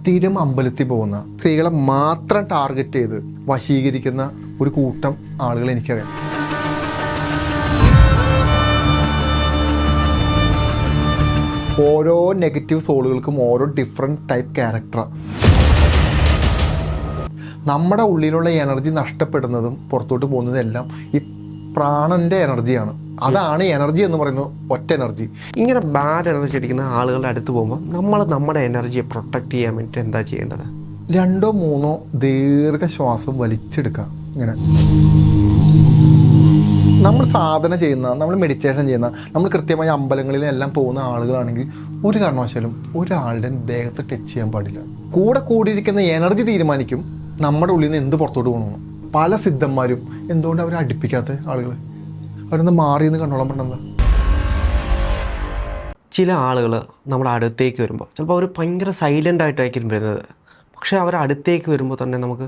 സ്ഥിരം അമ്പലത്തിൽ പോകുന്ന സ്ത്രീകളെ മാത്രം ടാർഗറ്റ് ചെയ്ത് വശീകരിക്കുന്ന ഒരു കൂട്ടം ആളുകൾ എനിക്കറിയാം. ഓരോ നെഗറ്റീവ് സോളുകൾക്കും ഓരോ ഡിഫറെന്റ് ടൈപ്പ് ക്യാരക്ടറാണ് നമ്മുടെ ഉള്ളിലുള്ള എനർജി നഷ്ടപ്പെടുന്നതും പുറത്തോട്ട് പോകുന്നതും എല്ലാം ഈ പ്രാണന്റെ എനർജിയാണ് അതാണ് എനർജി എന്ന് പറയുന്നത് ഒറ്റ എനർജി. ഇങ്ങനെ ബാഡ് എനർജി അടിക്കുന്ന ആളുകളുടെ അടുത്ത് പോകുമ്പോൾ നമ്മൾ നമ്മുടെ എനർജിയെ പ്രൊട്ടക്റ്റ് ചെയ്യാൻ വേണ്ടിയിട്ട് എന്താ ചെയ്യേണ്ടത്? രണ്ടോ മൂന്നോ ദീർഘ ശ്വാസം വലിച്ചെടുക്കുക ഇങ്ങനെ. നമ്മൾ സാധന ചെയ്യുന്ന നമ്മൾ മെഡിറ്റേഷൻ ചെയ്യുന്ന നമ്മൾ കൃത്യമായി അമ്പലങ്ങളിലെല്ലാം പോകുന്ന ആളുകളാണെങ്കിൽ ഒരു കാരണവശാലും ഒരാളുടെ ദേഹത്ത് ടച്ച് ചെയ്യാൻ പാടില്ല. കൂടെ കൂടിയിരിക്കുന്ന എനർജി തീരുമാനിക്കും നമ്മുടെ ഉള്ളിൽ നിന്ന് എന്ത് പുറത്തോട്ട് പോകണമെന്ന്. പല സിദ്ധന്മാരും എന്തുകൊണ്ട് അവരെ അടുപ്പിക്കാത്ത ആളുകൾ അവരൊന്ന് മാറിയെന്ന് എന്ന് കണ്ടോളാൻ പറ്റുന്നത് ചില ആളുകൾ നമ്മുടെ അടുത്തേക്ക് വരുമ്പോൾ ചിലപ്പോൾ അവർ ഭയങ്കര സൈലന്റ് ആയിട്ടായിരിക്കും വരുന്നത്. പക്ഷേ അവർ അടുത്തേക്ക് വരുമ്പോൾ തന്നെ നമുക്ക്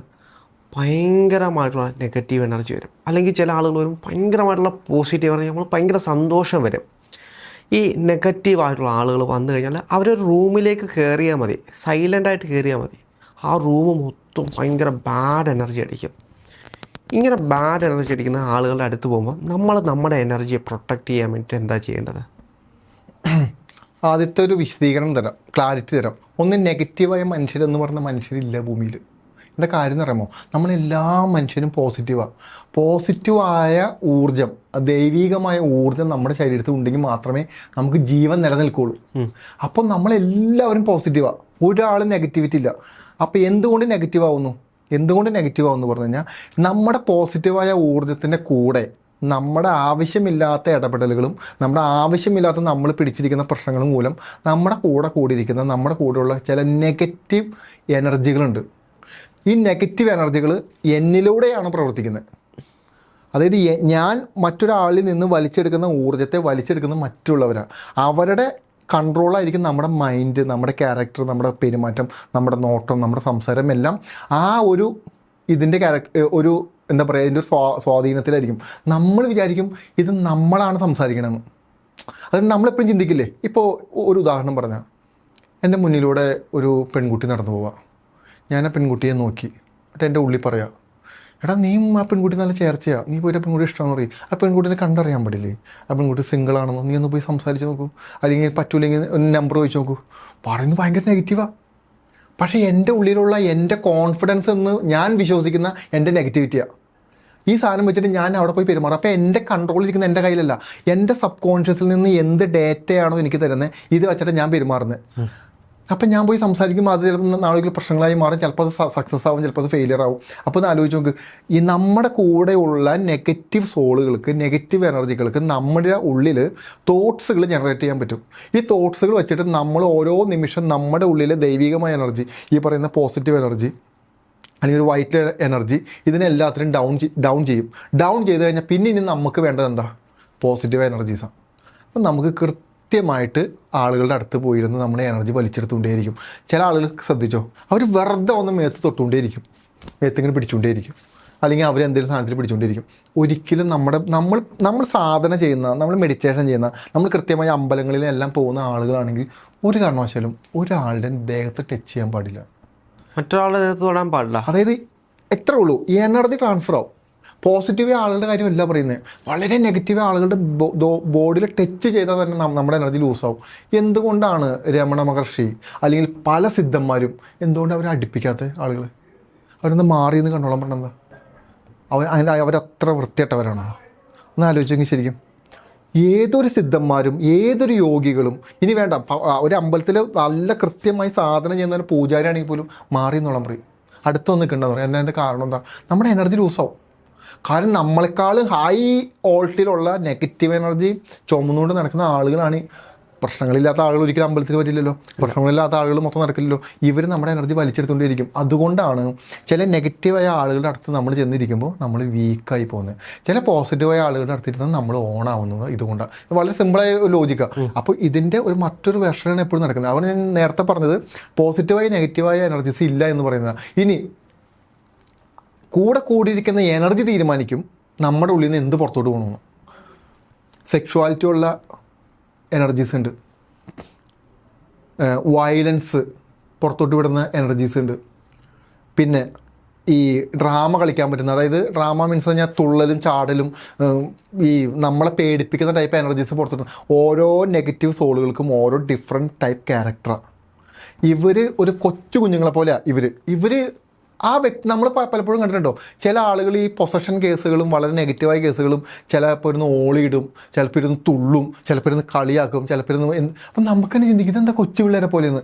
ഭയങ്കരമായിട്ടുള്ള നെഗറ്റീവ് എനർജി വരും. അല്ലെങ്കിൽ ചില ആളുകൾ വരും ഭയങ്കരമായിട്ടുള്ള പോസിറ്റീവ് എനർജി നമ്മൾ ഭയങ്കര സന്തോഷം വരും. ഈ നെഗറ്റീവ് ആയിട്ടുള്ള ആളുകൾ വന്നു കഴിഞ്ഞാൽ അവരൊരു റൂമിലേക്ക് കയറിയാൽ മതി. സൈലന്റായിട്ട് കയറിയാൽ മതി. ആ റൂം മൊത്തം ഭയങ്കര ബാഡ് എനർജി അടിക്കും ഇങ്ങനെ ബാഡ് എനർജി അടിക്കുന്ന ആളുകളുടെ അടുത്ത് പോകുമ്പോൾ നമ്മൾ നമ്മുടെ എനർജിയെ പ്രൊട്ടക്റ്റ് ചെയ്യാൻ വേണ്ടിയിട്ട് എന്താ ചെയ്യേണ്ടത്? ആദ്യത്തെ ഒരു വിശദീകരണം തരാം ക്ലാരിറ്റി തരാം. ഒന്ന് നെഗറ്റീവായ മനുഷ്യരെന്ന് പറഞ്ഞ മനുഷ്യരില്ല ഭൂമിയിൽ എന്താ കാര്യം എന്ന് പറയുമ്പോൾ നമ്മളെല്ലാ മനുഷ്യരും പോസിറ്റീവാണ് പോസിറ്റീവായ ഊർജം ദൈവികമായ ഊർജം നമ്മുടെ ശരീരത്തിൽ ഉണ്ടെങ്കിൽ മാത്രമേ നമുക്ക് ജീവൻ നിലനിൽക്കുള്ളൂ. അപ്പോൾ നമ്മളെല്ലാവരും പോസിറ്റീവാണ് ഒരാൾ നെഗറ്റിവിറ്റി ഇല്ല. അപ്പോൾ എന്തുകൊണ്ട് നെഗറ്റീവ് ആവുന്നു? എന്തുകൊണ്ട് നെഗറ്റീവ് ആവുമെന്ന് പറഞ്ഞു കഴിഞ്ഞാൽ നമ്മുടെ പോസിറ്റീവായ ഊർജത്തിന്റെ കൂടെ നമ്മുടെ ആവശ്യമില്ലാത്ത ഇടപെടലുകളും നമ്മുടെ ആവശ്യമില്ലാത്ത നമ്മൾ പിടിച്ചിരിക്കുന്ന പ്രശ്നങ്ങളും മൂലം നമ്മുടെ കൂടെ കൂടിയിരിക്കുന്ന നമ്മുടെ കൂടെയുള്ള ചില നെഗറ്റീവ് എനർജികളുണ്ട്. ഈ നെഗറ്റീവ് എനർജികൾ എന്നിലൂടെയാണ് പ്രവർത്തിക്കുന്നത്. അതായത് ഞാൻ മറ്റൊരാളിൽ നിന്ന് വലിച്ചെടുക്കുന്ന ഊർജത്തെ വലിച്ചെടുക്കുന്ന മറ്റുള്ളവരാണ് അവരുടെ കൺട്രോളായിരിക്കും നമ്മുടെ മൈൻഡ് നമ്മുടെ ക്യാരക്ടർ നമ്മുടെ പെരുമാറ്റം നമ്മുടെ നോട്ടം നമ്മുടെ സംസാരം എല്ലാം ആ ഒരു ഇതിന്റെ ക്യാരക്ടർ ഒരു എന്താ പറയുക ഇതിന്റെ ഒരു സ്വാ സ്വാധീനത്തിലായിരിക്കും. നമ്മൾ വിചാരിക്കും ഇത് നമ്മളാണ് സംസാരിക്കണമെന്ന് അത് നമ്മളെപ്പോഴും ചിന്തിക്കില്ലേ? ഇപ്പോൾ ഒരു ഉദാഹരണം പറഞ്ഞാൽ എന്റെ മുന്നിലൂടെ ഒരു പെൺകുട്ടി നടന്നു പോവുക ഞാൻ ആ പെൺകുട്ടിയെ നോക്കി. എന്നിട്ട് എന്റെ ഉള്ളിൽ പറയാം എടാ നീയും ആ പെൺകുട്ടി നല്ല ചേർച്ചയാണ് നീ പോയിട്ട് ആ പെൺകുട്ടി ഇഷ്ടമാണെന്ന് പറയും. ആ പെൺകുട്ടിനെ കണ്ടറിയാൻ പാടില്ലേ? ആ പെൺകുട്ടി സിംഗിൾ ആണെന്നോ നീ ഒന്ന് പോയി സംസാരിച്ച് നോക്കൂ. അല്ലെങ്കിൽ പറ്റൂലെങ്കിൽ ഒരു നമ്പർ ചോദിച്ചു നോക്കൂ. പറയുന്നത് ഭയങ്കര നെഗറ്റീവാണ് പക്ഷേ എന്റെ ഉള്ളിലുള്ള എന്റെ കോൺഫിഡൻസ് എന്ന് ഞാൻ വിശ്വസിക്കുന്ന എന്റെ നെഗറ്റിവിറ്റിയാണ് ഈ സാധനം വെച്ചിട്ട് ഞാൻ അവിടെ പോയി പെരുമാറും. അപ്പോൾ എന്റെ കൺട്രോളിൽ ഇരിക്കുന്ന എന്റെ കയ്യിലല്ല. എന്റെ സബ് കോൺഷ്യസിൽ നിന്ന് എന്ത് ഡേറ്റയാണോ എനിക്ക് തരുന്നത്? ഇത് വെച്ചിട്ട് ഞാൻ പെരുമാറുന്നത്. അപ്പം ഞാൻ പോയി സംസാരിക്കും അത് ചിലപ്പോൾ നാളെ പ്രശ്നങ്ങളായി മാറും. ചിലപ്പോൾ അത് സക്സസ് ആവും ചിലപ്പോൾ അത് ഫെയിലിയർ ആവും. അപ്പോൾ ഒന്ന് ആലോചിച്ച് നോക്ക്. ഈ നമ്മുടെ കൂടെയുള്ള നെഗറ്റീവ് സോളുകൾക്ക് നെഗറ്റീവ് എനർജികൾക്ക് നമ്മുടെ ഉള്ളിൽ തോട്ട്സുകൾ ജനറേറ്റ് ചെയ്യാൻ പറ്റും. ഈ തോട്ട്സുകൾ വെച്ചിട്ട് നമ്മൾ ഓരോ നിമിഷം നമ്മുടെ ഉള്ളിലെ ദൈവികമായ എനർജി ഈ പറയുന്ന പോസിറ്റീവ് എനർജി അല്ലെങ്കിൽ ഒരു വൈറ്റ് എനർജി ഇതിനെല്ലാത്തിനും ഡൗൺ ഡൗൺ ചെയ്യും. ഡൗൺ ചെയ്ത് കഴിഞ്ഞാൽ പിന്നെ ഇനി നമുക്ക് വേണ്ടത് എന്താ? പോസിറ്റീവ് എനർജീസാണ് അപ്പം നമുക്ക് കൃത്യമായിട്ട് ആളുകളുടെ അടുത്ത് പോയിരുന്ന് നമ്മുടെ എനർജി വലിച്ചെടുത്തുകൊണ്ടേയിരിക്കും. ചില ആളുകൾ ശ്രദ്ധിച്ചോ? അവർ വെറുതെ ഒന്ന് മേത്ത് തൊട്ടുകൊണ്ടേയിരിക്കും. മേത്തിങ്ങനെ പിടിച്ചുകൊണ്ടേയിരിക്കും. അല്ലെങ്കിൽ അവർ എന്തെങ്കിലും സാധനത്തിൽ പിടിച്ചുകൊണ്ടിരിക്കും ഒരിക്കലും നമ്മുടെ നമ്മൾ നമ്മൾ സാധന ചെയ്യുന്ന നമ്മൾ മെഡിറ്റേഷൻ ചെയ്യുന്ന നമ്മൾ കൃത്യമായി അമ്പലങ്ങളിലെല്ലാം പോകുന്ന ആളുകളാണെങ്കിൽ ഒരു കാരണവശാലും ഒരാളുടെ ദേഹത്ത് ടച്ച് ചെയ്യാൻ പാടില്ല. മറ്റൊരാളുടെ ദേഹത്ത് തൊടാൻ പാടില്ല. അതായത് എത്ര ഉള്ളൂ ഈ എനർജി ട്രാൻസ്ഫർ ആവും. പോസിറ്റീവ് ആളുകളുടെ കാര്യമല്ല പറയുന്നത് വളരെ നെഗറ്റീവ് ആളുകളുടെ ബോഡിയിൽ ടച്ച് ചെയ്താൽ തന്നെ നമ്മുടെ എനർജി ലൂസാവും എന്തുകൊണ്ടാണ് രമണ മഹർഷി അല്ലെങ്കിൽ പല സിദ്ധന്മാരും എന്തുകൊണ്ട് അവരെ അടുപ്പിക്കാത്ത ആളുകൾ അവരൊന്ന് മാറി എന്ന് കണ്ടോളാൻ പറ്റുന്നത് അവർ അവരത്ര വൃത്തിയായിട്ടവരാണോ ഒന്ന് ആലോചിച്ചെങ്കിൽ ശരിക്കും. ഏതൊരു സിദ്ധന്മാരും ഏതൊരു യോഗികളും ഇനി വേണ്ട ഒരു അമ്പലത്തിൽ നല്ല കൃത്യമായി സാധന ചെയ്യുന്ന ഒരു പൂജാരിയാണെങ്കിൽ പോലും മാറി എന്നുള്ള പറയും. അടുത്തൊന്ന് നിൽക്കണ്ടെന്ന് പറയും എന്താ കാരണം എന്താ? നമ്മുടെ എനർജി ലൂസാവും കാരണം നമ്മളെക്കാൾ ഹൈ ഓൾട്ടിലുള്ള നെഗറ്റീവ് എനർജി ചുമന്നുകൊണ്ട് നടക്കുന്ന ആളുകളാണ്. പ്രശ്നങ്ങളില്ലാത്ത ആളുകൾ ഒരിക്കലും അമ്പലത്തിൽ വരില്ലല്ലോ. പ്രശ്നങ്ങളില്ലാത്ത ആളുകൾ മൊത്തം നടക്കില്ലല്ലോ. ഇവർ നമ്മുടെ എനർജി വലിച്ചെടുത്തുകൊണ്ടിരിക്കും അതുകൊണ്ടാണ് ചില നെഗറ്റീവായ ആളുകളുടെ അടുത്ത് നമ്മൾ ചെന്നിരിക്കുമ്പോൾ നമ്മൾ വീക്കായി പോകുന്നത്. ചില പോസിറ്റീവായ ആളുകളുടെ അടുത്തിരുന്ന് നമ്മൾ ഓൺ ആവുന്നത് ഇതുകൊണ്ടാണ് ഇത് വളരെ സിമ്പിളായ ലോജിക്കാണ് അപ്പോൾ ഇതിന്റെ ഒരു മറ്റൊരു വെർഷനാണ് എപ്പോഴും നടക്കുന്നത്. അവർ ഞാൻ നേരത്തെ പറഞ്ഞത് പോസിറ്റീവായ നെഗറ്റീവായ എനർജീസ് ഇല്ല എന്ന് പറയുന്നത്. ഇനി കൂടെ കൂടിയിരിക്കുന്ന എനർജി തീരുമാനിക്കും നമ്മുടെ ഉള്ളിൽ നിന്ന് എന്ത് പുറത്തോട്ട് പോകണമെന്ന്. സെക്ഷുവാലിറ്റി ഉള്ള എനർജീസ് ഉണ്ട്. വയലൻസ് പുറത്തോട്ട് വിടുന്ന എനർജീസ് ഉണ്ട്. പിന്നെ ഈ ഡ്രാമ കളിക്കാൻ പറ്റുന്ന അതായത് ഡ്രാമ മീൻസ് പറഞ്ഞാൽ തുള്ളലും ചാടലും ഈ നമ്മളെ പേടിപ്പിക്കുന്ന ടൈപ്പ് എനർജീസ് പുറത്തോട്ട് ഓരോ നെഗറ്റീവ് സോളുകൾക്കും ഓരോ ഡിഫറെന്റ് ടൈപ്പ് ക്യാരക്ടറാണ് ഇവർ ഒരു കൊച്ചു കുഞ്ഞുങ്ങളെ പോലെയാണ് ഇവർ ഇവർ ആ വ്യക്തി നമ്മൾ പലപ്പോഴും കണ്ടിട്ടുണ്ടോ? ചില ആളുകൾ ഈ പൊസഷൻ കേസുകളും വളരെ നെഗറ്റീവായ കേസുകളും ചിലപ്പോൾ ഇരുന്ന് ഓളിയിടും ചിലപ്പോൾ ഇരുന്ന് തുള്ളും ചിലപ്പോൾ ഇരുന്ന് കളിയാക്കും ചിലപ്പോൾ ഇരുന്ന് എന്ത് അപ്പം നമുക്ക് തന്നെ ചിന്തിക്കുന്നത് എന്താ കൊച്ചു പിള്ളേരെ പോലെയെന്ന്.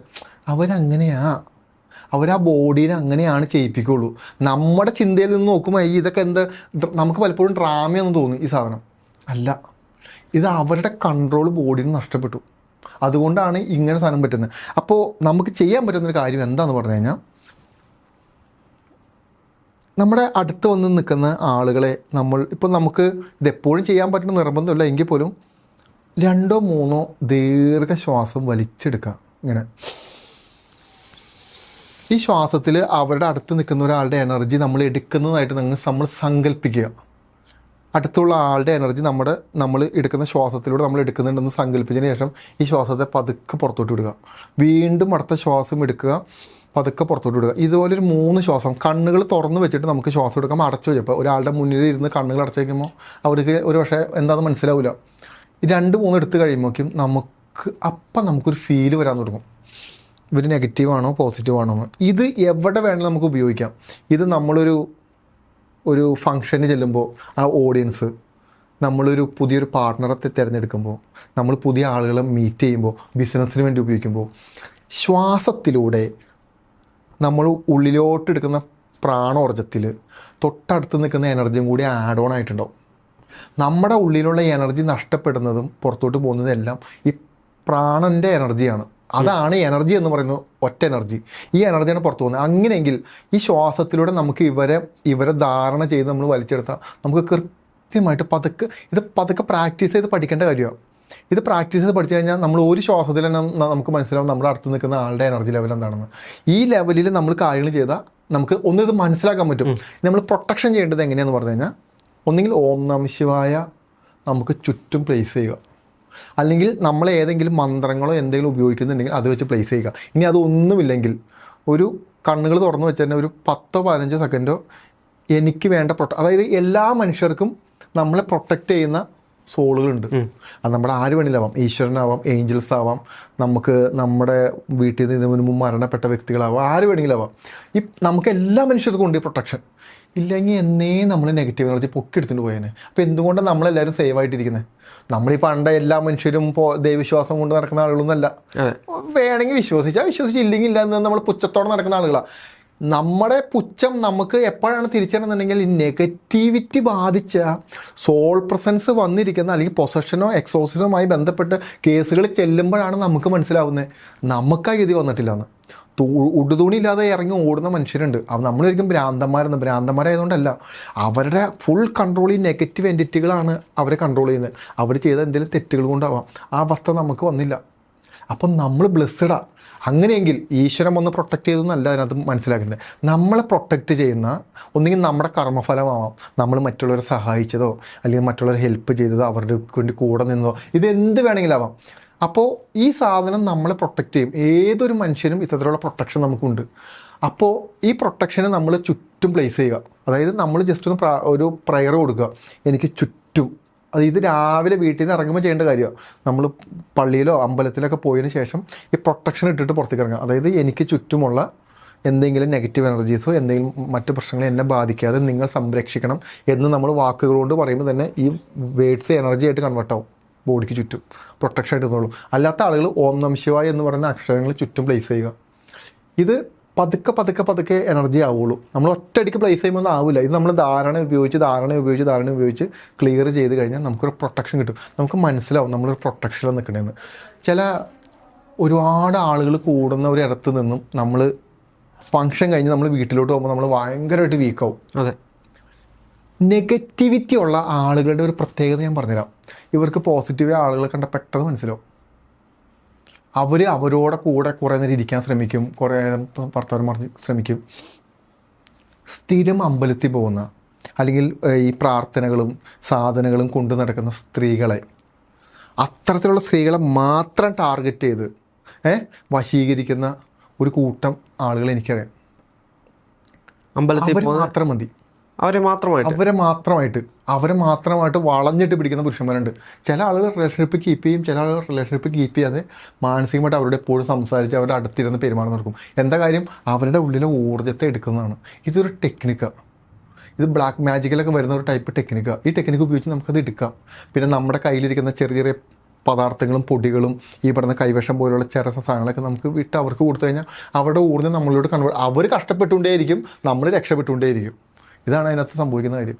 അവരങ്ങനെയാ. അവർ ആ ബോഡീനെ അങ്ങനെയാണ് ചെയ്യിപ്പിക്കുള്ളൂ. നമ്മുടെ ചിന്തയിൽ നിന്ന് നോക്കുമ്പോൾ ഈ ഇതൊക്കെ എന്താ? നമുക്ക് പലപ്പോഴും ഡ്രാമയെന്ന് തോന്നും ഈ സാധനം. അല്ല. ഇത് അവരുടെ കൺട്രോൾ ബോഡിന് നഷ്ടപ്പെട്ടു. അതുകൊണ്ടാണ് ഇങ്ങനെ സാധനം പറ്റുന്നത്. അപ്പോൾ നമുക്ക് ചെയ്യാൻ പറ്റുന്നൊരു കാര്യം എന്താണെന്ന് പറഞ്ഞു കഴിഞ്ഞാൽ നമ്മുടെ അടുത്ത് വന്ന് നിൽക്കുന്ന ആളുകളെ നമ്മൾ ഇപ്പം നമുക്ക് ഇതെപ്പോഴും ചെയ്യാൻ പറ്റുന്ന നിർബന്ധമില്ല എങ്കിൽ പോലും രണ്ടോ മൂന്നോ ദീർഘ ശ്വാസം വലിച്ചെടുക്കുക ഇങ്ങനെ. ഈ ശ്വാസത്തിൽ അവരുടെ അടുത്ത് നിൽക്കുന്ന ഒരാളുടെ എനർജി നമ്മൾ എടുക്കുന്നതായിട്ട് നിങ്ങൾ നമ്മൾ സങ്കല്പിക്കുക അടുത്തുള്ള ആളുടെ എനർജി നമ്മുടെ നമ്മൾ എടുക്കുന്ന ശ്വാസത്തിലൂടെ നമ്മൾ എടുക്കുന്നുണ്ടെന്ന് സങ്കല്പിച്ചതിന് ശേഷം ഈ ശ്വാസത്തെ പതുക്കെ പുറത്തോട്ട് വിടുക. വീണ്ടും അടുത്ത ശ്വാസം എടുക്കുക. പതുക്കെ പുറത്തോട്ട് വിടുക. ഇതുപോലെ ഒരു മൂന്ന് ശ്വാസം കണ്ണുകൾ തുറന്ന് വെച്ചിട്ട് നമുക്ക് ശ്വാസം എടുക്കാം അടച്ചു വെച്ചപ്പോൾ ഒരാളുടെ മുന്നിൽ ഇരുന്ന് കണ്ണുകൾ അടച്ചു വയ്ക്കുമ്പോൾ അവർക്ക് ഒരു പക്ഷേ എന്താണെന്ന് മനസ്സിലാവില്ല രണ്ട് മൂന്ന് എടുത്ത് കഴിയുമ്പോഴേക്കും നമുക്ക് അപ്പം നമുക്കൊരു ഫീൽ വരാൻ തുടങ്ങും. ഇവർ നെഗറ്റീവാണോ പോസിറ്റീവാണോ ഇത് എവിടെ വേണമെങ്കിലും നമുക്ക് ഉപയോഗിക്കാം. ഇത് നമ്മളൊരു ഒരു ഫങ്ഷന് ചെല്ലുമ്പോൾ ആ ഓഡിയൻസ് നമ്മളൊരു പുതിയൊരു പാർട്ട്ണറെ തിരഞ്ഞെടുക്കുമ്പോൾ നമ്മൾ പുതിയ ആളുകളെ മീറ്റ് ചെയ്യുമ്പോൾ ബിസിനസ്സിന് വേണ്ടി ഉപയോഗിക്കുമ്പോൾ ശ്വാസത്തിലൂടെ നമ്മൾ ഉള്ളിലോട്ട് എടുക്കുന്ന പ്രാണോർജത്തിൽ തൊട്ടടുത്ത് നിൽക്കുന്ന എനർജിയും കൂടി ആഡ് ഓൺ ആയിട്ടുണ്ടാവും. നമ്മുടെ ഉള്ളിലുള്ള എനർജി നഷ്ടപ്പെടുന്നതും പുറത്തോട്ട് പോകുന്നതും എല്ലാം ഈ പ്രാണന്റെ എനർജിയാണ് അതാണ് എനർജി എന്ന് പറയുന്നത് ഒറ്റ എനർജി ഈ എനർജിയാണ് പുറത്തു പോകുന്നത്. അങ്ങനെയെങ്കിൽ ഈ ശ്വാസത്തിലൂടെ നമുക്ക് ഇവരെ ഇവരെ ധാരണ ചെയ്ത് നമ്മൾ വലിച്ചെടുത്താൽ നമുക്ക് കൃത്യമായിട്ട് പതുക്കെ ഇത് പതുക്കെ പ്രാക്ടീസ് ചെയ്ത് പഠിക്കേണ്ട കാര്യമാണ്. ഇത് പ്രാക്ടീസ് ചെയ്ത് പഠിച്ചു കഴിഞ്ഞാൽ നമ്മൾ ഒരു ശ്വാസത്തിൽ തന്നെ നമുക്ക് മനസ്സിലാവും നമ്മുടെ അടുത്ത് നിൽക്കുന്ന ആളുടെ എനർജി ലെവൽ എന്താണെന്ന്. ഈ ലെവലിൽ നമ്മൾ കാര്യങ്ങൾ ചെയ്താൽ നമുക്ക് ഒന്ന് ഇത് മനസ്സിലാക്കാൻ പറ്റും. നമ്മൾ പ്രൊട്ടക്ഷൻ ചെയ്യേണ്ടത് എങ്ങനെയാണെന്ന് പറഞ്ഞു കഴിഞ്ഞാൽ ഒന്നുകിൽ ഓം നമ ശിവായ നമുക്ക് ചുറ്റും പ്ലേസ് ചെയ്യുക. അല്ലെങ്കിൽ നമ്മൾ ഏതെങ്കിലും മന്ത്രങ്ങളോ എന്തെങ്കിലും ഉപയോഗിക്കുന്നുണ്ടെങ്കിൽ അത് വെച്ച് പ്ലേസ് ചെയ്യുക. ഇനി അതൊന്നുമില്ലെങ്കിൽ ഒരു കണ്ണുകൾ തുറന്ന് വെച്ച് തന്നെ ഒരു പത്തോ പതിനഞ്ചോ സെക്കൻഡോ എനിക്ക് വേണ്ട പ്രൊട്ട അതായത് എല്ലാ മനുഷ്യർക്കും നമ്മളെ പ്രൊട്ടക്റ്റ് ചെയ്യുന്ന സോളുകളുണ്ട്. അത് നമ്മുടെ ആര് വേണമെങ്കിലാവാം ഈശ്വരനാവാം ഏഞ്ചൽസ് ആവാം നമുക്ക് നമ്മുടെ വീട്ടിൽ നിന്ന് ഇതിനു മുൻപ് മരണപ്പെട്ട വ്യക്തികളാവാം. ആര് വേണമെങ്കിലാവാം ഈ നമുക്ക് എല്ലാ മനുഷ്യർക്കും ഉണ്ട് ഈ പ്രൊട്ടക്ഷൻ ഇല്ലെങ്കിൽ എന്നേ നമ്മൾ നെഗറ്റീവ് എനർജി പൊക്കിയെടുത്തിട്ട് പോയേനെ. അപ്പോൾ എന്തുകൊണ്ടാണ് നമ്മളെല്ലാവരും സേവ് ആയിട്ടിരിക്കുന്നത് നമ്മൾ ഈ പണ്ട എല്ലാ മനുഷ്യരും ഇപ്പോൾ ദൈവവിശ്വാസം കൊണ്ട് നടക്കുന്ന ആളുകളൊന്നുമല്ല വേണമെങ്കിൽ വിശ്വസിച്ചാൽ വിശ്വസിച്ചില്ലെങ്കിൽ ഇല്ല എന്ന് നമ്മൾ പുച്ഛത്തോടെ നടക്കുന്ന ആളുകളാണ് നമ്മുടെ പുച്ഛം നമുക്ക് എപ്പോഴാണ് തിരിച്ചറിയുന്നുണ്ടെങ്കിൽ ഈ നെഗറ്റിവിറ്റി ബാധിച്ച സോൾ പ്രസൻസ് വന്നിരിക്കുന്ന അല്ലെങ്കിൽ പൊസഷനോ എക്സോസിസോമായി ബന്ധപ്പെട്ട് കേസുകൾ ചെല്ലുമ്പോഴാണ് നമുക്ക് മനസ്സിലാവുന്നത്. നമുക്ക് ഗതി വന്നിട്ടില്ല എന്ന് ഉടുതുണി ഇല്ലാതെ ഇറങ്ങി ഓടുന്ന മനുഷ്യരുണ്ട്. അവ നമ്മളൊരിക്കും ഭ്രാന്തന്മാരെന്ന് ഭ്രാന്തന്മാരായതുകൊണ്ടല്ല. അവരുടെ ഫുൾ കൺട്രോൾ ഈ നെഗറ്റീവ് എന്റിറ്റികളാണ് അവരെ കൺട്രോൾ ചെയ്യുന്നത്. അവർ ചെയ്ത എന്തെങ്കിലും തെറ്റുകൾ കൊണ്ടാവാം. ആ അവസ്ഥ നമുക്ക് വന്നില്ല. അപ്പം നമ്മൾ ബ്ലെസ്സഡാ അങ്ങനെയെങ്കിൽ ഈശ്വരം ഒന്ന് പ്രൊട്ടക്റ്റ് ചെയ്തെന്നല്ല അതിനകത്ത് മനസ്സിലാക്കേണ്ടത്. നമ്മളെ പ്രൊട്ടക്റ്റ് ചെയ്യുന്ന ഒന്നെങ്കിൽ നമ്മുടെ കർമ്മഫലമാവാം നമ്മൾ മറ്റുള്ളവരെ സഹായിച്ചതോ അല്ലെങ്കിൽ മറ്റുള്ളവരെ ഹെൽപ്പ് ചെയ്തതോ അവരുടെ വേണ്ടി കൂടെ നിന്നതോ ഇത് എന്ത് വേണമെങ്കിലും ആവാം അപ്പോൾ ഈ സാധനം നമ്മളെ പ്രൊട്ടക്റ്റ് ചെയ്യും. ഏതൊരു മനുഷ്യനും ഇത്തരത്തിലുള്ള പ്രൊട്ടക്ഷൻ നമുക്കുണ്ട്. അപ്പോൾ ഈ പ്രൊട്ടക്ഷനെ നമ്മൾ ചുറ്റും പ്ലേസ് ചെയ്യുക. അതായത് നമ്മൾ ജസ്റ്റ് ഒന്ന് ഒരു പ്രയർ കൊടുക്കുക. എനിക്ക് ചുറ്റും അത് ഇത് രാവിലെ വീട്ടിൽ നിന്ന് ഇറങ്ങുമ്പോൾ ചെയ്യേണ്ട കാര്യമാണ് നമ്മൾ പള്ളിയിലോ അമ്പലത്തിലൊക്കെ പോയതിന് ശേഷം ഈ പ്രൊട്ടക്ഷൻ ഇട്ടിട്ട് പുറത്തേക്ക് ഇറങ്ങുക. അതായത് എനിക്ക് ചുറ്റുമുള്ള എന്തെങ്കിലും നെഗറ്റീവ് എനർജീസോ എന്തെങ്കിലും മറ്റു പ്രശ്നങ്ങൾ എന്നെ ബാധിക്കാതെ നിങ്ങൾ സംരക്ഷിക്കണം എന്ന് നമ്മൾ വാക്കുകൾ കൊണ്ട് പറയുമ്പോൾ തന്നെ ഈ വേഡ്സ് എനർജി ആയിട്ട് കൺവേർട്ട് ആവും ബോഡിക്ക് ചുറ്റും. പ്രൊട്ടക്ഷൻ ആയിട്ട് തോന്നുള്ളൂ അല്ലാത്ത ആളുകൾ ഓം നംശിവായ എന്ന് പറയുന്ന അക്ഷരങ്ങൾ ചുറ്റും പ്ലേസ് ചെയ്യുക. ഇത് പതുക്കെ പതുക്കെ പതുക്കെ എനർജി ആവുള്ളൂ. നമ്മൾ ഒറ്റയടിക്ക് പ്ലേസ് ചെയ്യുമ്പോൾ ഒന്നും ആവില്ല ഇത് നമ്മൾ ധാരണ ഉപയോഗിച്ച് ധാരണ ഉപയോഗിച്ച് ധാരണ ഉപയോഗിച്ച് ക്ലിയർ ചെയ്ത് കഴിഞ്ഞാൽ നമുക്കൊരു പ്രൊട്ടക്ഷൻ കിട്ടും. നമുക്ക് മനസ്സിലാവും നമ്മളൊരു പ്രൊട്ടക്ഷനിൽ നിൽക്കണമെന്ന് ചില ഒരുപാട് ആളുകൾ കൂടുന്ന ഒരു ഇടത്ത് നിന്നും നമ്മൾ ഫങ്ഷൻ കഴിഞ്ഞ് നമ്മൾ വീട്ടിലോട്ട് പോകുമ്പോൾ നമ്മൾ ഭയങ്കരമായിട്ട് വീക്കാവും അതെ. നെഗറ്റിവിറ്റി ഉള്ള ആളുകളുടെ ഒരു പ്രത്യേകത ഞാൻ പറഞ്ഞുതരാം. ഇവർക്ക് പോസിറ്റീവ് ആളുകളെ കണ്ട പെട്ടെന്ന് മനസ്സിലാവും. അവർ അവരോടെ കൂടെ കുറേ നേരം ഇരിക്കാൻ ശ്രമിക്കും. കുറേ നേരം ഭർത്താവ് പറഞ്ഞ് ശ്രമിക്കും. സ്ഥിരം അമ്പലത്തിൽ പോകുന്ന അല്ലെങ്കിൽ ഈ പ്രാർത്ഥനകളും സാധനങ്ങളും കൊണ്ടു നടക്കുന്ന സ്ത്രീകളെ അത്തരത്തിലുള്ള സ്ത്രീകളെ മാത്രം ടാർഗറ്റ് ചെയ്ത് വശീകരിക്കുന്ന ഒരു കൂട്ടം ആളുകൾ എനിക്കറിയാം. അമ്പലത്തിൽ മാത്രം മതി. അവരെ മാത്രമായിട്ട്. അവരെ മാത്രമായിട്ട്. അവരെ മാത്രമായിട്ട് വളഞ്ഞിട്ട് പിടിക്കുന്ന പുരുഷന്മാരുണ്ട്. ചില ആളുകൾ റിലേഷൻഷിപ്പ് കീപ്പ് ചെയ്യും ചില ആളുകൾ റിലേഷൻഷിപ്പ് കീപ്പ് ചെയ്യാതെ മാനസികമായിട്ട് അവരുടെ എപ്പോഴും സംസാരിച്ച് അവരുടെ അടുത്തിരുന്ന് പെരുമാറി നടക്കും. എന്താ കാര്യം? അവരുടെ ഉള്ളിലെ ഊർജത്തെ എടുക്കുന്നതാണ്. ഇതൊരു ടെക്നിക്കാണ് ഇത് ബ്ലാക്ക് മാജിക്കിലൊക്കെ വരുന്ന ഒരു ടൈപ്പ് ടെക്നിക്കാണ് ഈ ടെക്നിക്ക് ഉപയോഗിച്ച് നമുക്കത് എടുക്കാം. പിന്നെ നമ്മുടെ കയ്യിലിരിക്കുന്ന ചെറിയ ചെറിയ പദാർത്ഥങ്ങളും പൊടികളും ഈ പറയുന്ന കൈവശം പോലുള്ള ചെറിയ സാധനങ്ങളൊക്കെ നമുക്ക് വിട്ട് അവർക്ക് കൊടുത്തു കഴിഞ്ഞാൽ അവരുടെ ഊർജം നമ്മളോട് കൺവേർട്ട് അവർ കഷ്ടപ്പെട്ടുകൊണ്ടേയിരിക്കും നമ്മൾ രക്ഷപ്പെട്ടുകൊണ്ടേയിരിക്കും. ഇതാണ് അതിനകത്ത് സംഭവിക്കുന്ന കാര്യം.